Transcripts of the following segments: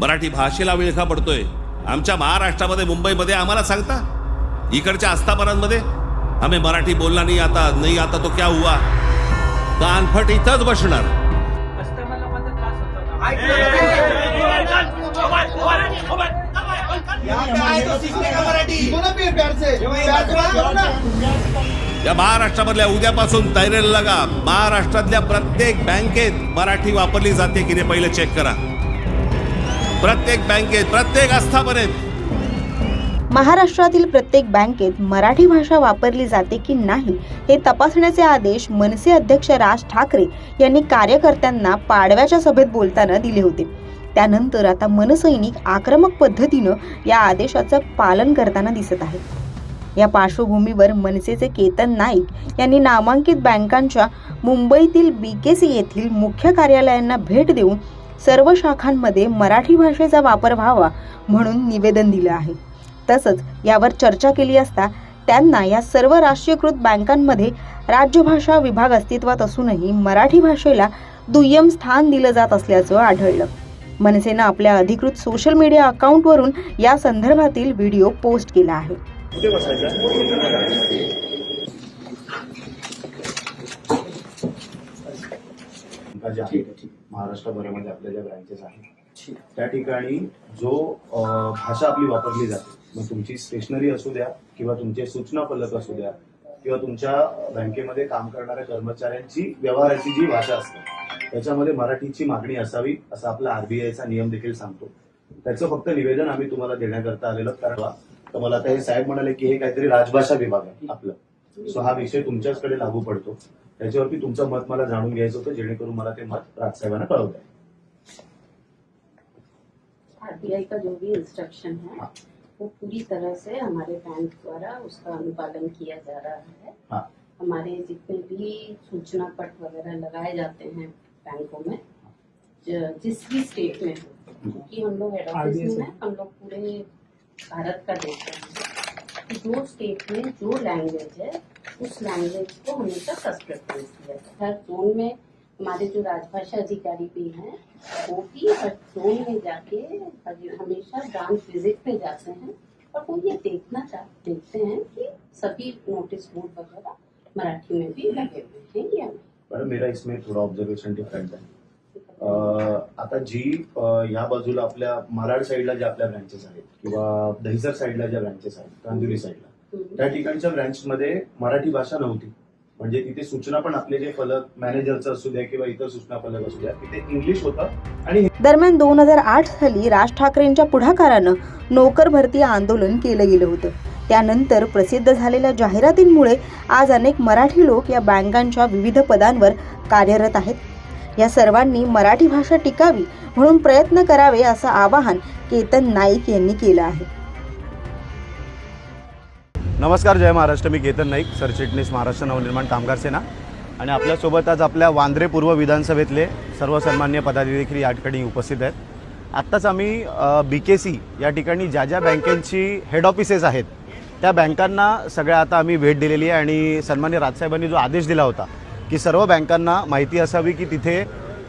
मराठी भाषेला विळखा पडतोय. आमच्या महाराष्ट्रामध्ये मुंबईमध्ये आम्हाला सांगता? इकडच्या आस्थापनांमध्ये? आम्ही मराठी बोलला नाही आता नाही आता तो क्या हुआ? कानफट इथंच बसणार. या महाराष्ट्रामधल्या उद्यापासून तयारीला लगा. महाराष्ट्रातल्या प्रत्येक बँकेत मराठी वापरली जाते की नाही? पहिले चेक करा. प्रत्येक बँकेत प्रत्येक आस्थापनेत. महाराष्ट्रातील प्रत्येक बँकेत मराठी भाषा वापरली जाते की नाही हे तपासण्याचे आदेश मनसे अध्यक्ष राज ठाकरे यांनी कार्यकर्त्यांना पाडव्याच्या सभेत बोलताना दिले होते. त्यानंतर आता मनसैनिक आक्रमक पद्धतीनं या आदेशाचं पालन करताना दिसत आहेत या पार्श्वभूमीवर मनसेचे केतन नाईक यांनी नामांकित बँकांच्या मुंबईतील बी के सी येथील मुख्य कार्यालयांना भेट देऊन सर्व शाखांमध्ये मराठी भाषेचा वापर व्हावा म्हणून निवेदन दिलं आहे. तसंच यावर चर्चा केली असता त्यांना या सर्व राष्ट्रीयकृत बँकांमध्ये राज्यभाषा विभाग अस्तित्वात असूनही मराठी भाषेला दुय्यम स्थान दिलं जात असल्याचं आढळलं. मनसेनं आपल्या अधिकृत सोशल मीडिया अकाउंटवरून या संदर्भातील व्हिडिओ पोस्ट केला आहे. बँका ज्या आहेत महाराष्ट्रभरामध्ये आपल्या ज्या ब्रँचेस आहेत त्या ठिकाणी जो भाषा आपली वापरली जाते मग तुमची स्टेशनरी असू द्या किंवा तुमचे सूचना फलक असू द्या किंवा तुमच्या बँकेमध्ये काम करणाऱ्या कर्मचाऱ्यांची व्यवहाराची जी भाषा असते त्याच्यामध्ये मराठीची मागणी असावी असा आपला आरबीआयचा नियम देखील सांगतो. त्याचं फक्त निवेदन आम्ही तुम्हाला देण्याकरता आलेलं कारण तर मला आता हे साहेब म्हणाले की हे काहीतरी राजभाषा विभाग आहे आपलं. सो हा विषय तुमच्याचकडे लागू पडतो. त्याच्यावरती तुमचं मत मला जाणून घ्यायचं होतं जेणेकरून मला ते मत राजसाहेबांना कळवलं आरबीआई का जो भी इंस्ट्रक्शन है हाँ। वो पूरी तरह से हमारे बैंक द्वारा उसका अनुपालन किया जा रहा है। हाँ. हमारे जितने भी सूचना पट वगैरह लगाए जाते हैं बैंकों में जिस भी स्टेट में हो क्योंकि हम लोग हेड ऑफिस में हैं हम लोग पूरे भारत का देख रहे हैं जो स्टेट में जो लैंग्वेज है उस लैंग्वेज को हमेशा फ़र्स्ट प्रेफरेंस दिया हर जोन में हमारे जो राजभाषा अधिकारी भी हैं वो भी हर जोन में जाके हमेशा ब्रांच विज़िट पे जाते हैं और वो ये देखना चाह देखते हैं कि सभी नोटिस बोर्ड वगैरह मराठी में भी लगे हुए हैं या नहीं। मेरा इसमें थोडा ऑब्झर्वेशन डिफरंट आहे अं, आता जी या बाजूला आपल्या मालाड साईडला ज्या आपल्या ब्रँचेस आहेत किंवा दहिसर साईडला ज्या ब्रँचेस आहेत कांदिवली साईडला. त्या ठिकाणच्या ब्रँचमध्ये मराठी भाषा नव्हती. म्हणजे तिथे सूचना पण आपले जे फलक मॅनेजरचं असू द्या किंवा इतर सूचना फलक असू द्या तिथे इंग्लिश होतं आणि दरम्यान दोन हजार आठ साली राज ठाकरेंच्या पुढाकारानं नोकर भरती आंदोलन केलं गेलं होतं. त्यानंतर प्रसिद्ध झालेल्या जाहिरातींमुळे आज अनेक मराठी लोक या बँकांच्या विविध पदांवर कार्यरत आहेत. या सर्वांनी मराठी भाषा टिकावी म्हणून प्रयत्न करावे असं आवाहन केतन नाईक यांनी केलं आहे. नमस्कार जय महाराष्ट्र. मी केतन नाईक सरचिटणीस महाराष्ट्र नवनिर्माण कामगार सेना. आणि आपल्यासोबत आज आपल्या वांद्रे पूर्व विधानसभेतले सर्व सन्मान्य पदाधिकारी या ठिकाणी उपस्थित आहेत. आत्ताच आम्ही बी के सी या ठिकाणी ज्या ज्या बँकेची हेड ऑफिसेस आहेत त्या बँकांना सगळ्या आता आम्ही भेट दिलेली आहे आणि सन्मान्य राजसाहेबांनी जो आदेश दिला होता की सर्व बँकांना माहिती असावी की तिथे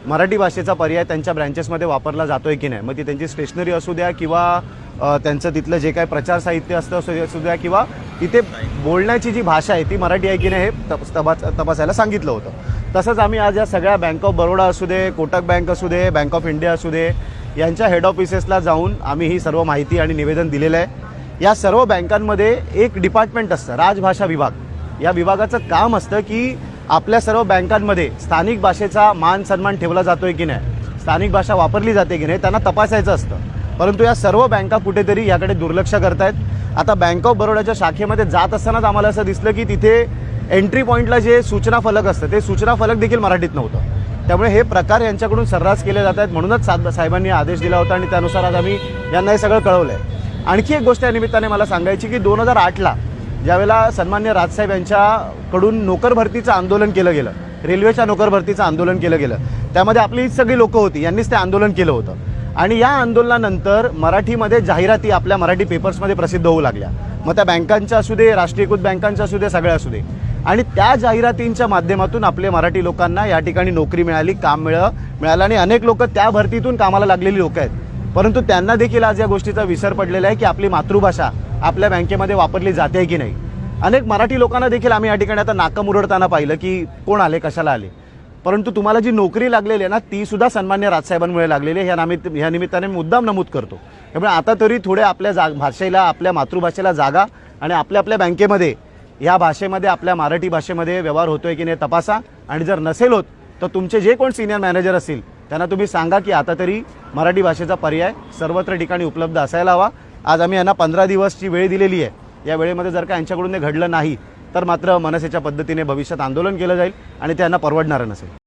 मराठी भाषेचा पर्याय त्यांच्या ब्रँचेसमध्ये वापरला जातो आहे की नाही. मग ती त्यांची स्टेशनरी असू द्या किंवा त्यांचं तिथलं जे काही प्रचार साहित्य असतं असू असू द्या किंवा तिथे बोलण्याची जी भाषा आहे ती मराठी आहे की नाही हे तपास तपासायला सांगितलं होतं. तसंच आम्ही आज या सगळ्या बँक ऑफ बरोडा असू दे कोटक बँक असू दे बँक ऑफ इंडिया असू दे यांच्या हेड ऑफिसेसला जाऊन आम्ही ही सर्व माहिती आणि निवेदन दिलेलं आहे. या सर्व बँकांमध्ये एक डिपार्टमेंट असतं राजभाषा विभाग. या विभागाचं काम असतं की आपल्या सर्व बँकांमध्ये स्थानिक भाषेचा मान सन्मान ठेवला जातोय की नाही स्थानिक भाषा वापरली जाते की नाही त्यांना तपासायचं असतं. परंतु या सर्व बँका कुठेतरी याकडे दुर्लक्ष करतायत. आता बँक ऑफ बरोडाच्या शाखेमध्ये जात असतानाच आम्हाला असं दिसलं की तिथे एंट्री पॉईंटला जे सूचना फलक असतं ते सूचना फलक देखील मराठीत नव्हतं. त्यामुळे हे प्रकार यांच्याकडून सर्रास केले जात आहेत. म्हणूनच साहेब साहेबांनी आदेश दिला होता आणि त्यानुसार आज आम्ही यांना हे सगळं कळवलं आहे आणखी एक गोष्ट या निमित्ताने मला सांगायची की दोन हजार आठला ज्यावेळेला सन्मान्य राजसाहेब यांच्याकडून नोकर भरतीचं आंदोलन केलं गेलं रेल्वेच्या नोकर भरतीचं आंदोलन केलं गेलं त्यामध्ये आपली सगळी लोकं होती यांनीच ते आंदोलन केलं होतं. आणि या आंदोलनानंतर मराठीमध्ये जाहिराती आपल्या मराठी पेपर्समध्ये प्रसिद्ध होऊ लागल्या. मग त्या बँकांच्या असू दे राष्ट्रीयकृत बँकांच्या असू दे सगळ्या असू दे. आणि त्या जाहिरातींच्या माध्यमातून आपले मराठी लोकांना या ठिकाणी नोकरी मिळाली काम मिळ मिळालं आणि अनेक लोक त्या भरतीतून कामाला लागलेली लोक आहेत. परंतु त्यांना देखील आज या गोष्टीचा विसर पडलेला आहे की आपली मातृभाषा आपल्या बँकेमध्ये वापरली जाते आहे की नाही. अनेक मराठी लोकांना देखील आम्ही या ठिकाणी आता नाकम मुरडताना पाहिलं की कोण आले कशाला आले. परंतु तुम्हाला जी नोकरी लागलेली आहे ना ती सुद्धा सन्मान्य राजसाहेबांमुळे लागलेली आहे. ह्या नामित ह्या निमित्ताने मुद्दाम नमूद करतो. त्यामुळे आता तरी थोडे आपल्या जा भाषेला आपल्या मातृभाषेला जागा आणि आपल्या आपल्या बँकेमध्ये या भाषेमध्ये आपल्या मराठी भाषेमध्ये व्यवहार होतोय की नाही तपासा. आणि जर नसेल होत तर तुमचे जे कोण सिनियर मॅनेजर असतील त्यांना तुम्ही सांगा की आता तरी मराठी भाषेचा पर्याय सर्वत्र ठिकाणी उपलब्ध असायला हवा. आज आम्ही यांना पंधरा दिवसची वेळ दिलेली आहे. या वेळेमध्ये जर का यांच्याकडून ते घडलं नाही तर मात्र मनसेच्या पद्धतीने भविष्यात आंदोलन केलं जाईल आणि त्यांना परवडणारं नसेल.